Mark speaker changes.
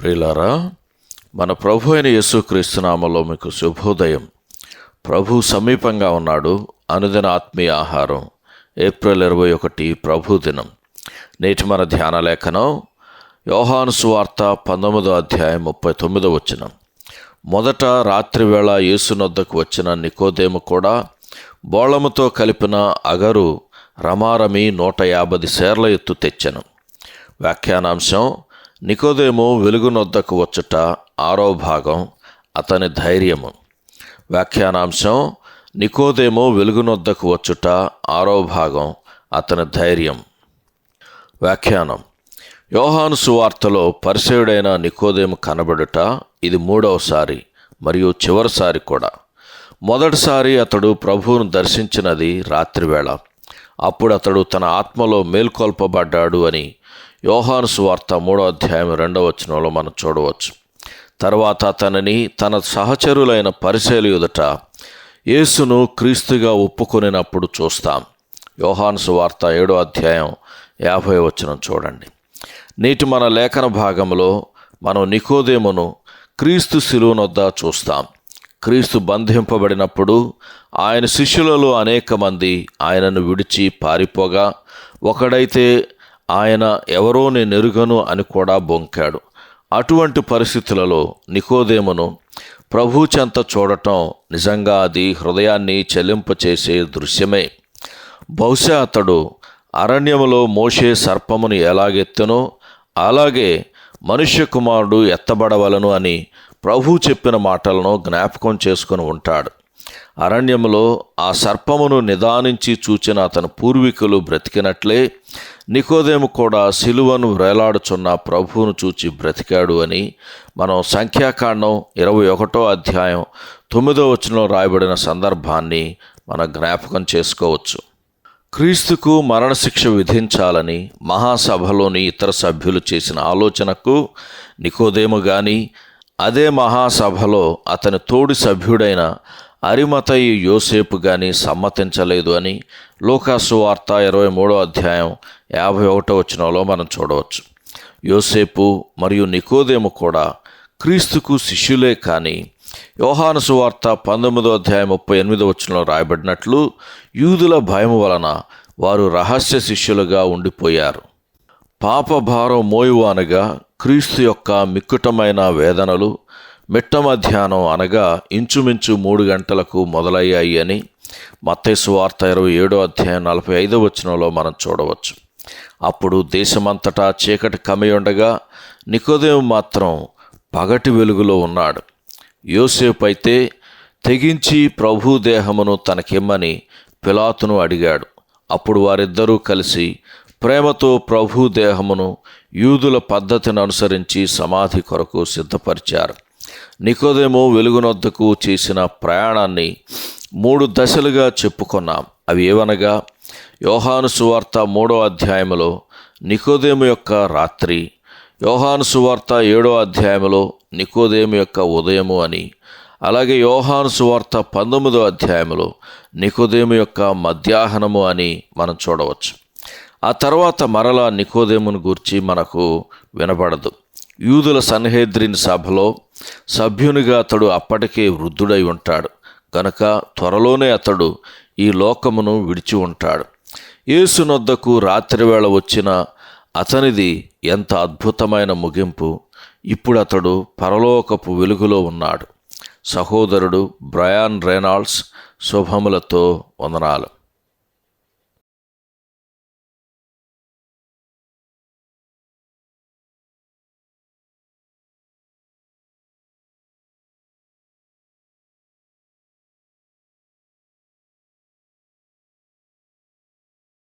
Speaker 1: ప్రియులారా మన ప్రభు అయిన యేసుక్రీస్తునామలో మీకు శుభోదయం. ప్రభు సమీపంగా ఉన్నాడు అనుదిన ఆత్మీయ ఆహారం ఏప్రిల్ ఇరవై ఒకటి ప్రభు దినం. నేటి మన ధ్యాన లేఖనం యోహాను సువార్త పంతొమ్మిదో అధ్యాయం ముప్పై తొమ్మిదో వచనం. మొదట రాత్రివేళ యేసునొద్దకు వచ్చిన నికోదేము కూడా బోళముతో కలిపిన అగరు రమారమి నూట యాభై సేర్ల ఎత్తు తెచ్చెను. వ్యాఖ్యానాంశం నికోదేము వెలుగునొద్దకు వచ్చుట ఆరో భాగం అతని ధైర్యము. వ్యాఖ్యానాంశం నికోదేము వెలుగునొద్దకు వచ్చుట ఆరో భాగం అతని ధైర్యం. వ్యాఖ్యానం యోహాను సువార్తలో పరిసయుడైన నికోదేము కనబడుట ఇది మూడవసారి మరియు చివరిసారి కూడా. మొదటిసారి అతడు ప్రభువును దర్శించినది రాత్రివేళ. అప్పుడు అతడు తన ఆత్మలో మేల్కొల్పబడ్డాడు అని యోహాను సువార్త మూడో అధ్యాయం రెండవ వచనంలో మనం చూడవచ్చు. తర్వాత అతనిని తన సహచరులైన పరిశీలి ఎదుట యేసును క్రీస్తుగా ఒప్పుకొనినప్పుడు చూస్తాం. యోహాను సువార్త ఏడో అధ్యాయం యాభై వచనం చూడండి. నేటి మన లేఖన భాగంలో మనం నికోదేమును క్రీస్తు శిలువనొద్ద చూస్తాం. క్రీస్తు బంధింపబడినప్పుడు ఆయన శిష్యులలో అనేక మంది ఆయనను విడిచి పారిపోగా ఒకడైతే ఆయన ఎవరో నేను ఎరుగను అని కూడా బొంకాడు. అటువంటి పరిస్థితులలో నికోదేమును ప్రభు చెంత చూడటం నిజంగా అది హృదయాన్ని చెల్లింపచేసే దృశ్యమే. బహుశా అతడు అరణ్యములో మోషే సర్పమును ఎలాగెత్తెనో అలాగే మనుష్య కుమారుడు ఎత్తబడవలను అని ప్రభు చెప్పిన మాటలను జ్ఞాపకం చేసుకుని ఉంటాడు. అరణ్యములో ఆ సర్పమును నిదానించి చూచిన అతని పూర్వీకులు బ్రతికినట్లే నికోదేము కూడా సిలువను వేలాడుచున్న ప్రభువును చూచి బ్రతికాడు అని మనం సంఖ్యాకాండం ఇరవై ఒకటో అధ్యాయం తొమ్మిదో వచనంలో రాయబడిన సందర్భాన్ని మనం జ్ఞాపకం చేసుకోవచ్చు. క్రీస్తుకు మరణశిక్ష విధించాలని మహాసభలోని ఇతర సభ్యులు చేసిన ఆలోచనకు నికోదేము కానీ అదే మహాసభలో అతని తోడి సభ్యుడైన అరిమతయి యోసేపు గాని సమ్మతించలేదు అని లోకాసు వార్త ఇరవై మూడో అధ్యాయం యాభై ఒకటో వచ్చినలో మనం చూడవచ్చు. యోసేపు మరియు నికోదేము కూడా క్రీస్తుకు శిష్యులే కానీ యోహాను సువార్త పంతొమ్మిదో అధ్యాయం ముప్పై ఎనిమిదో వచనంలో రాయబడినట్లు యూదుల భయం వలన వారు రహస్య శిష్యులుగా ఉండిపోయారు. పాపభారం మోయువానగా అనగా క్రీస్తు యొక్క మిక్కుటమైన వేదనలు మిట్ట మధ్యాహ్నం అనగా ఇంచుమించు మూడు గంటలకు మొదలయ్యాయి అని మత్తేసు వార్త ఇరవై ఏడో అధ్యాయం నలభై ఐదో వచనంలో మనం చూడవచ్చు. అప్పుడు దేశమంతటా చీకటి కమియుండగా నికోదేవు మాత్రం పగటి వెలుగులో ఉన్నాడు. యోసేపు అయితే తెగించి ప్రభు దేహమును తనకిమ్మని పిలాతును అడిగాడు. అప్పుడు వారిద్దరూ కలిసి ప్రేమతో ప్రభు దేహమును యూదుల పద్ధతిని అనుసరించి సమాధి కొరకు సిద్ధపరిచారు. నికోదేమో వెలుగునొద్దకు చేసిన ప్రయాణాన్ని మూడు దశలుగా చెప్పుకున్నాం. అవి ఏవనగా యోహాను సువార్త మూడో అధ్యాయములో నికోదేము యొక్క రాత్రి యోహాను సువార్త ఏడో అధ్యాయములో నికోదేము యొక్క ఉదయము అని అలాగే యోహాను సువార్త పంతొమ్మిదో అధ్యాయములో నికోదేము యొక్క మధ్యాహ్నము అని మనం చూడవచ్చు. ఆ తర్వాత మరలా నికోదేమును గూర్చి మనకు వినబడదు. యూదుల సన్హేద్రిన్ సభలో సభ్యునిగా అతడు అప్పటికే వృద్ధుడై ఉంటాడు. కనుక త్వరలోనే అతడు ఈ లోకమును విడిచి ఉంటాడు. యేసునొద్దకు రాత్రివేళ వచ్చిన అతనిది ఎంత అద్భుతమైన ముగింపు. ఇప్పుడు అతడు పరలోకపు వెలుగులో ఉన్నాడు. సహోదరుడు బ్రయాన్ రెనాల్డ్స్ శుభములతో వందనాలు.